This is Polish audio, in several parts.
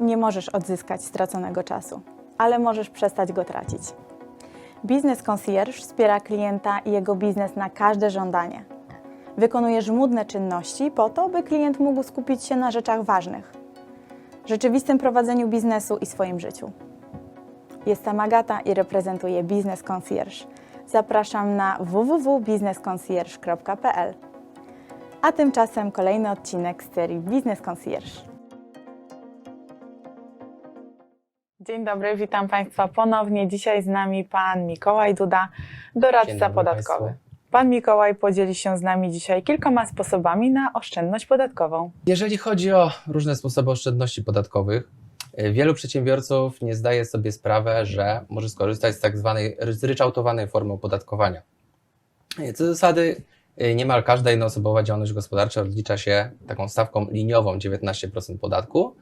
Nie możesz odzyskać straconego czasu, ale możesz przestać go tracić. Biznes Concierge wspiera klienta i jego biznes na każde żądanie. Wykonuje żmudne czynności po to, by klient mógł skupić się na rzeczach ważnych, rzeczywistym prowadzeniu biznesu i swoim życiu. Jestem Agata i reprezentuję Biznes Concierge. Zapraszam na www.biznesconcierge.pl. A tymczasem kolejny odcinek z serii Biznes Concierge. Dzień dobry, witam Państwa ponownie. Dzisiaj z nami Pan Mikołaj Duda, doradca podatkowy. Państwu. Pan Mikołaj podzieli się z nami dzisiaj kilkoma sposobami na oszczędność podatkową. Jeżeli chodzi o różne sposoby oszczędności podatkowych, y, wielu przedsiębiorców nie zdaje sobie sprawy, że może skorzystać z tak zwanej zryczałtowanej formy opodatkowania. Y, Co do zasady, y, niemal każda jednoosobowa działalność gospodarcza rozlicza się taką stawką liniową 19% podatku.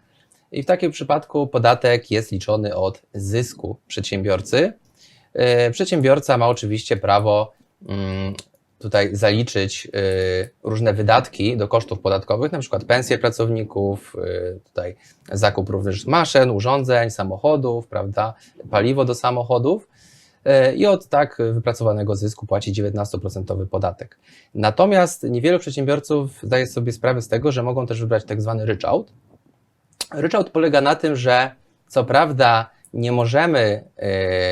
I w takim przypadku podatek jest liczony od zysku przedsiębiorcy. Y, Przedsiębiorca ma oczywiście prawo mm, tutaj zaliczyć y, różne wydatki do kosztów podatkowych, na przykład pensje pracowników, y, tutaj zakup również maszyn, urządzeń, samochodów, prawda, paliwo do samochodów i od tak wypracowanego zysku płaci 19% podatek. Natomiast niewielu przedsiębiorców zdaje sobie sprawę z tego, że mogą też wybrać tak zwany ryczałt. Ryczałt polega na tym, że co prawda nie możemy,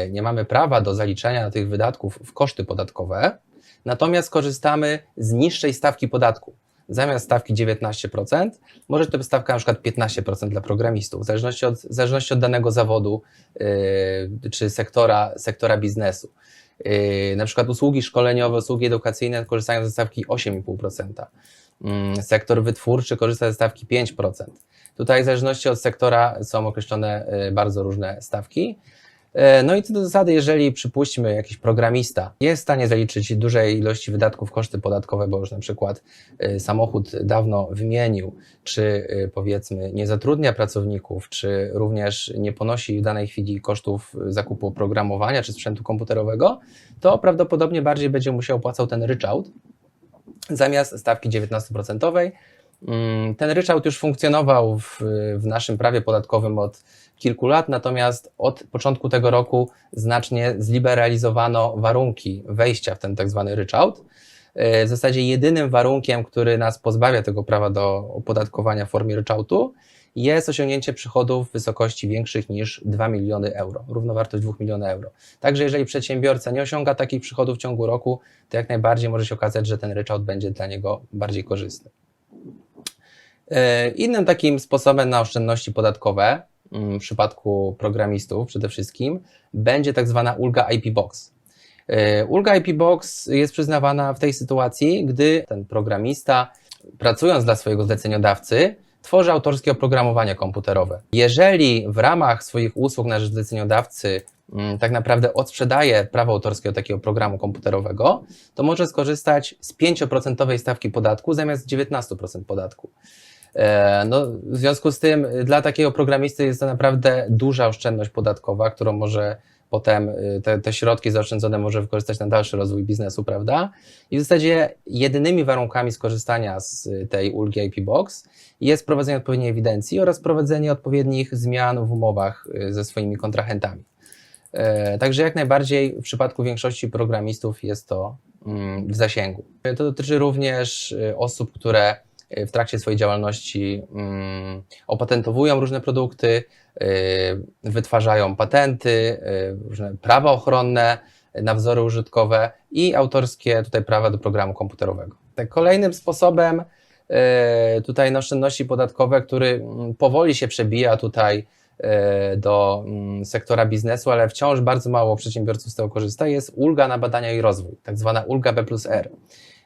y, nie mamy prawa do zaliczenia tych wydatków w koszty podatkowe, natomiast korzystamy z niższej stawki podatku. Zamiast stawki 19%, może to być stawka na przykład 15% dla programistów, w zależności od, w zależności od danego zawodu yy, czy sektora, sektora biznesu. Yy, na przykład usługi szkoleniowe, usługi edukacyjne korzystają ze stawki 8,5%. Yy, sektor wytwórczy korzysta ze stawki 5%. Tutaj w zależności od sektora są określone yy, bardzo różne stawki. E, No i co do zasady, jeżeli przypuśćmy jakiś programista jest w stanie zaliczyć dużej ilości wydatków koszty podatkowe, bo już na przykład e, samochód dawno wymienił, czy powiedzmy nie zatrudnia pracowników, czy również nie ponosi w danej chwili kosztów zakupu oprogramowania czy sprzętu komputerowego, to prawdopodobnie bardziej będzie musiał opłacał ten ryczałt zamiast stawki 19%. Mm, Ten ryczałt już funkcjonował w, w naszym prawie podatkowym od kilku lat, natomiast od początku tego roku znacznie zliberalizowano warunki wejścia w ten tak zwany ryczałt. E, W zasadzie jedynym warunkiem, który nas pozbawia tego prawa do opodatkowania w formie ryczałtu, jest osiągnięcie przychodów w wysokości większych niż 2 miliony euro, równowartość 2 milionów euro. Także jeżeli przedsiębiorca nie osiąga takich przychodów w ciągu roku, to jak najbardziej może się okazać, że ten ryczałt będzie dla niego bardziej korzystny. E, Innym takim sposobem na oszczędności podatkowe mm, w przypadku programistów przede wszystkim będzie tak zwana ulga IP Box. E, Ulga IP Box jest przyznawana w tej sytuacji, gdy ten programista pracując dla swojego zleceniodawcy tworzy autorskie oprogramowanie komputerowe. Jeżeli w ramach swoich usług na rzecz zleceniodawcy mm, tak naprawdę odsprzedaje prawo autorskie do takiego programu komputerowego, to może skorzystać z 5% stawki podatku zamiast 19% podatku. E, No, w związku z tym dla takiego programisty jest to naprawdę duża oszczędność podatkowa, którą może potem y, te, te środki zaoszczędzone może wykorzystać na dalszy rozwój biznesu, prawda? I w zasadzie jedynymi warunkami skorzystania z y, tej ulgi IP Box jest prowadzenie odpowiedniej ewidencji oraz prowadzenie odpowiednich zmian w umowach y, ze swoimi kontrahentami. E, Także jak najbardziej w przypadku większości programistów jest to mm, w zasięgu. To dotyczy również osób, które w trakcie swojej działalności mm, opatentowują różne produkty, y, wytwarzają patenty, y, różne prawa ochronne na wzory użytkowe i autorskie tutaj prawa do programu komputerowego. Tak, Kolejnym sposobem y, tutaj na oszczędności podatkowe, który mm, powoli się przebija tutaj do mm, sektora biznesu, ale wciąż bardzo mało przedsiębiorców z tego korzysta, jest ulga na badania i rozwój, tak zwana ulga B plus R.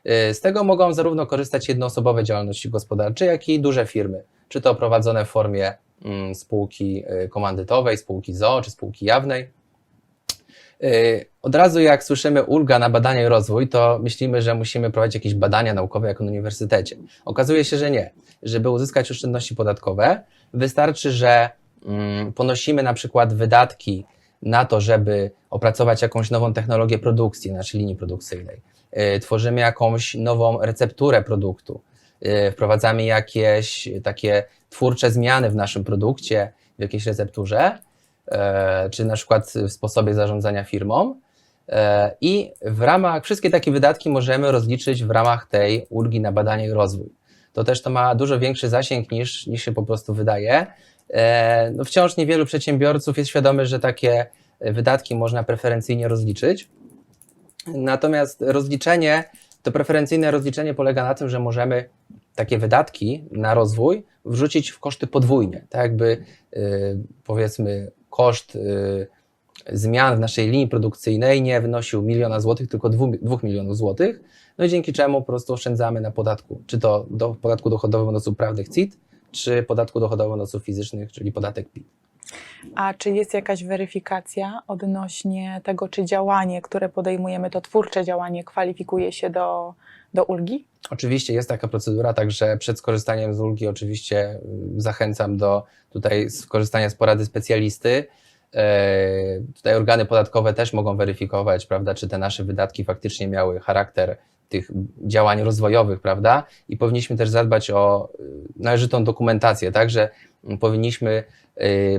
Y, Z tego mogą zarówno korzystać jednoosobowe działalności gospodarcze, jak i duże firmy, czy to prowadzone w formie mm, spółki y, komandytowej, spółki ZO czy spółki jawnej. Y, Od razu jak słyszymy ulga na badania i rozwój, to myślimy, że musimy prowadzić jakieś badania naukowe jak na uniwersytecie. Okazuje się, że nie. Żeby uzyskać oszczędności podatkowe, wystarczy, że mm, ponosimy na przykład wydatki na to, żeby opracować jakąś nową technologię produkcji, znaczy linii produkcyjnej. Y, Tworzymy jakąś nową recepturę produktu, y, wprowadzamy jakieś takie twórcze zmiany w naszym produkcie, w jakiejś recepturze, e, czy na przykład w sposobie zarządzania firmą. E, I w ramach, wszystkie takie wydatki możemy rozliczyć w ramach tej ulgi na badanie i rozwój. To też to ma dużo większy zasięg niż, niż się po prostu wydaje. E, No wciąż niewielu przedsiębiorców jest świadomych, że takie wydatki można preferencyjnie rozliczyć. Natomiast rozliczenie, to preferencyjne rozliczenie polega na tym, że możemy takie wydatki na rozwój wrzucić w koszty podwójnie. Tak jakby y, powiedzmy koszt y, zmian w naszej linii produkcyjnej nie wynosił miliona złotych, tylko dwóch, dwóch milionów złotych, no i dzięki czemu po prostu oszczędzamy na podatku, czy to do, podatku dochodowym od osób prawnych CIT, czy podatku dochodowym od osób fizycznych, czyli podatek PIT. A czy jest jakaś weryfikacja odnośnie tego, czy działanie, które podejmujemy, to twórcze działanie, kwalifikuje się do, do ulgi? Oczywiście jest taka procedura, także przed skorzystaniem z ulgi oczywiście y, zachęcam do tutaj skorzystania z porady specjalisty. E, Tutaj organy podatkowe też mogą weryfikować, prawda, czy te nasze wydatki faktycznie miały charakter tych działań rozwojowych, prawda? I powinniśmy też zadbać o y, należytą dokumentację, tak, że mm, powinniśmy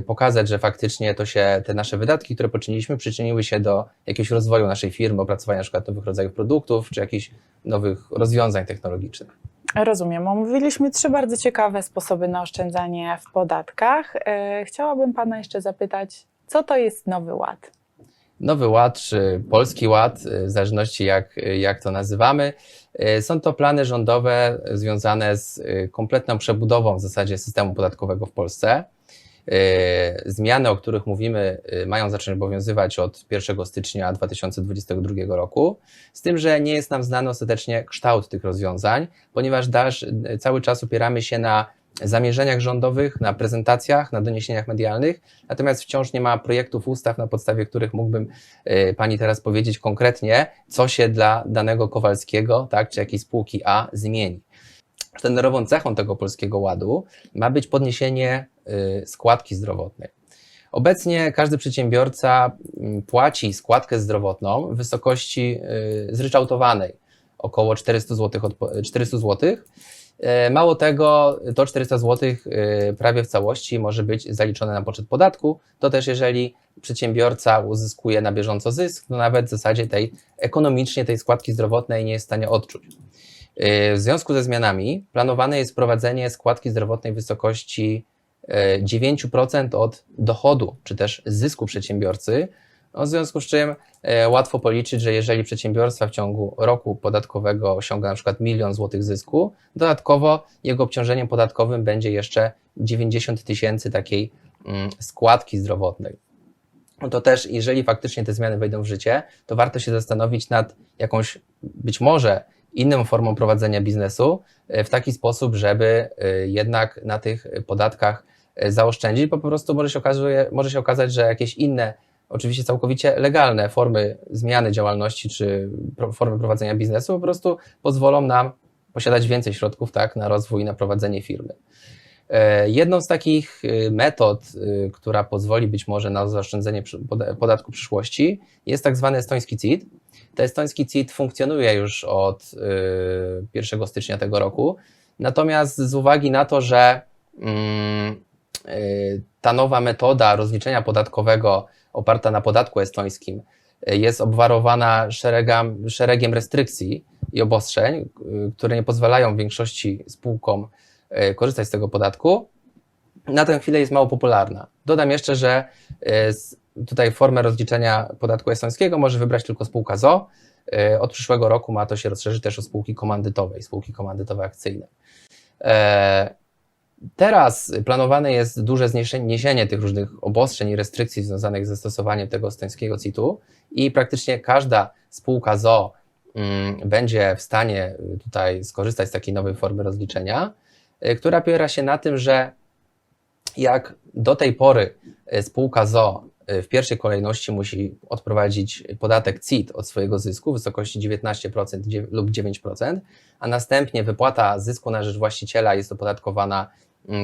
pokazać, że faktycznie to się, te nasze wydatki, które poczyniliśmy, przyczyniły się do jakiegoś rozwoju naszej firmy, opracowania na przykład nowych rodzajów produktów, czy jakichś nowych rozwiązań technologicznych. Rozumiem. Omówiliśmy trzy bardzo ciekawe sposoby na oszczędzanie w podatkach. E, Chciałabym Pana jeszcze zapytać, co to jest Nowy Ład? Nowy Ład czy Polski Ład, y, w zależności jak, jak to nazywamy, y, są to plany rządowe związane z y, kompletną przebudową w zasadzie systemu podatkowego w Polsce. Y, Zmiany, o których mówimy, y, mają zacząć obowiązywać od 1 stycznia 2022 roku, z tym, że nie jest nam znany ostatecznie kształt tych rozwiązań, ponieważ dalsz, y, cały czas opieramy się na zamierzeniach rządowych, na prezentacjach, na doniesieniach medialnych, natomiast wciąż nie ma projektów ustaw, na podstawie których mógłbym Pani teraz powiedzieć konkretnie, co się dla danego Kowalskiego, tak, czy jakiejś spółki A zmieni. Sztandarową cechą tego polskiego ładu ma być podniesienie składki zdrowotnej. Obecnie każdy przedsiębiorca mm, płaci składkę zdrowotną w wysokości y, zryczałtowanej, około 400 zł. Od, 400 zł. Mało tego, to 400 zł y, prawie w całości może być zaliczone na poczet podatku. To też jeżeli przedsiębiorca uzyskuje na bieżąco zysk, to nawet w zasadzie tej ekonomicznie tej składki zdrowotnej nie jest w stanie odczuć. Y, W związku ze zmianami planowane jest wprowadzenie składki zdrowotnej w wysokości y, 9% od dochodu czy też zysku przedsiębiorcy. No, w związku z czym e, łatwo policzyć, że jeżeli przedsiębiorstwa w ciągu roku podatkowego osiąga na przykład milion złotych zysku, dodatkowo jego obciążeniem podatkowym będzie jeszcze 90 tysięcy takiej mm, składki zdrowotnej. No to też, jeżeli faktycznie te zmiany wejdą w życie, to warto się zastanowić nad jakąś być może inną formą prowadzenia biznesu e, w taki sposób, żeby e, jednak na tych podatkach zaoszczędzić, bo po prostu może się, okazuje, może się okazać, że jakieś inne, oczywiście całkowicie legalne formy zmiany działalności czy formy prowadzenia biznesu po prostu pozwolą nam posiadać więcej środków tak, na rozwój i na prowadzenie firmy. E, Jedną z takich y, metod, która pozwoli być może na zaoszczędzenie podatku przyszłości, jest tak zwany estoński CIT. Ten estoński CIT funkcjonuje już od y, 1 stycznia tego roku, natomiast z uwagi na to, że mm, ta nowa metoda rozliczenia podatkowego oparta na podatku estońskim y, jest obwarowana szeregam, szeregiem restrykcji i obostrzeń, y, które nie pozwalają większości spółkom e, korzystać z tego podatku, na tę chwilę jest mało popularna. Dodam jeszcze, że e, tutaj formę rozliczenia podatku estońskiego może wybrać tylko spółka ZO. E, Od przyszłego roku ma to się rozszerzyć też o spółki komandytowe i spółki komandytowe akcyjne. Teraz planowane jest duże zniesienie tych różnych obostrzeń i restrykcji związanych ze stosowaniem tego estońskiego CIT-u i praktycznie każda spółka ZO mm, będzie w stanie y, tutaj skorzystać z takiej nowej formy rozliczenia, y, która opiera się na tym, że jak do tej pory y, spółka ZO w pierwszej kolejności musi odprowadzić podatek CIT od swojego zysku w wysokości 19% dzie- lub 9%, a następnie wypłata zysku na rzecz właściciela jest opodatkowana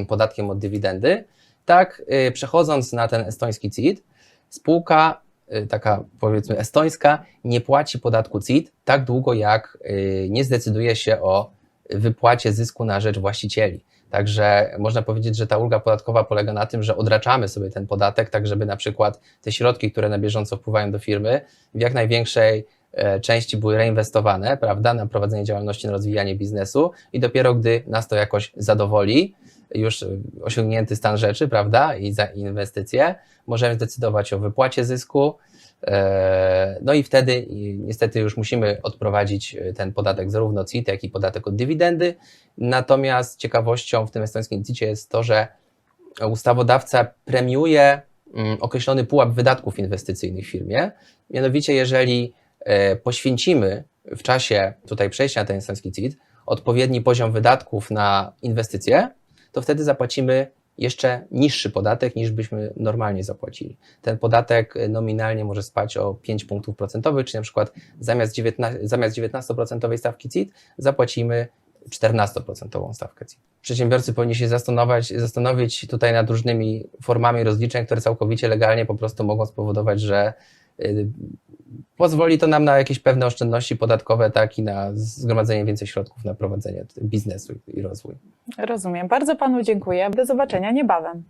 podatkiem od dywidendy, tak y, przechodząc na ten estoński CIT, spółka y, taka powiedzmy estońska nie płaci podatku CIT tak długo jak y, nie zdecyduje się o wypłacie zysku na rzecz właścicieli. Także można powiedzieć, że ta ulga podatkowa polega na tym, że odraczamy sobie ten podatek, tak żeby na przykład te środki, które na bieżąco wpływają do firmy, w jak największej części były reinwestowane, prawda, na prowadzenie działalności, na rozwijanie biznesu i dopiero gdy nas to jakoś zadowoli, już e, osiągnięty stan rzeczy, prawda, i za inwestycje, możemy zdecydować o wypłacie zysku, e, no i wtedy niestety już musimy odprowadzić e, ten podatek zarówno CIT, jak i podatek od dywidendy. Natomiast ciekawością w tym estońskim CIT-ie jest to, że ustawodawca premiuje mm, określony pułap wydatków inwestycyjnych w firmie. Mianowicie, jeżeli e, poświęcimy w czasie tutaj przejścia na ten estoński CIT odpowiedni poziom wydatków na inwestycje, to wtedy zapłacimy jeszcze niższy podatek niż byśmy normalnie zapłacili. Ten podatek e, nominalnie może spać o 5 punktów procentowych, czyli na przykład zamiast 19%, zamiast 19% stawki CIT zapłacimy 14% stawkę CIT. Przedsiębiorcy powinni się zastanowić, zastanowić tutaj nad różnymi formami rozliczeń, które całkowicie legalnie po prostu mogą spowodować, że y, pozwoli to nam na jakieś pewne oszczędności podatkowe, tak i na zgromadzenie więcej środków na prowadzenie biznesu i rozwój. Rozumiem. Bardzo Panu dziękuję. Do zobaczenia niebawem.